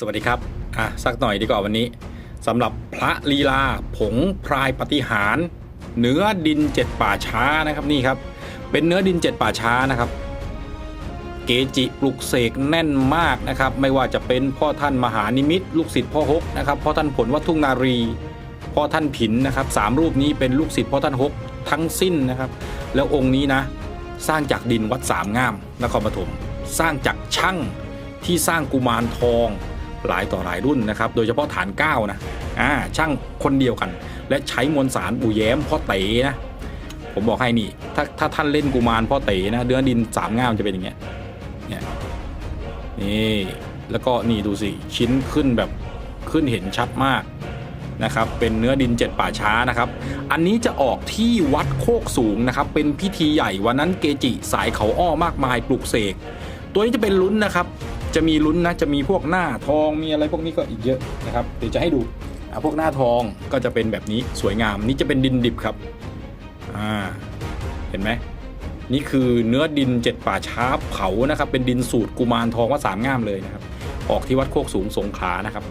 สวัสดีครับ อะ สักหน่อยดีกว่าวันนี้สำหรับพระลีลาผงพรายปฏิหารเนื้อดินเจ็ดป่าช้านะครับนี่ครับ เป็นเนื้อดินเจ็ดป่าช้านะครับ เกจิปลุกเสกแน่นมากนะครับ ไม่ว่าจะเป็นพ่อท่านมหานิมิตลูกศิษย์พ่อฮกนะครับพ่อท่านผลวัดทุ่งนารี พ่อท่านผินนะครับสามรูปนี้เป็นลูกศิษย์พ่อท่านฮกทั้งสิ้นนะครับ แล้วองค์นี้นะ สร้างจากดินวัดสามงามนครปฐมสร้างจากช่างที่สร้างกุมารทอง หลายต่อหลายรุ่นนะครับ โดยเฉพาะฐานเก้านะอ่าช่างคนเดียวกัน และใช้มวลสารปู่แย้มพ่อเต๋นะผมบอกให้นี่ ถ้าถ้าท่านเล่นกุมารพ่อเต๋นะเนื้อดินสามง่ามจะเป็นอย่างเงี้ยเนี่ยนี่แล้วก็นี่ดูสิชิ้นขึ้นแบบขึ้นเห็นชัดมากนะครับเป็นเนื้อดินเจ็ดป่าช้านะครับ อันนี้จะออกที่วัดโคกสูงนะครับ เป็นพิธีใหญ่วันนั้นเกจิสายเขาอ้อมากมายปลุกเสก ตัวนี้จะเป็นลุ้นนะครับ จะมีลุ้นนะจะมีพวกหน้าทองมีอะไรพวกนี้ก็อีกเยอะนะครับเดี๋ยวจะให้ดูอ่าพวกหน้าทองก็จะเป็นแบบนี้สวยงามนี่จะเป็นดินดิบครับอ่าเห็นไหมนี่คือเนื้อดินเจ็ดป่าช้าเผานะครับ เป็นดินสูตรกุมารทองว่าสามงามเลยนะครับ ออกที่วัดโคกสูงสงขลานะครับ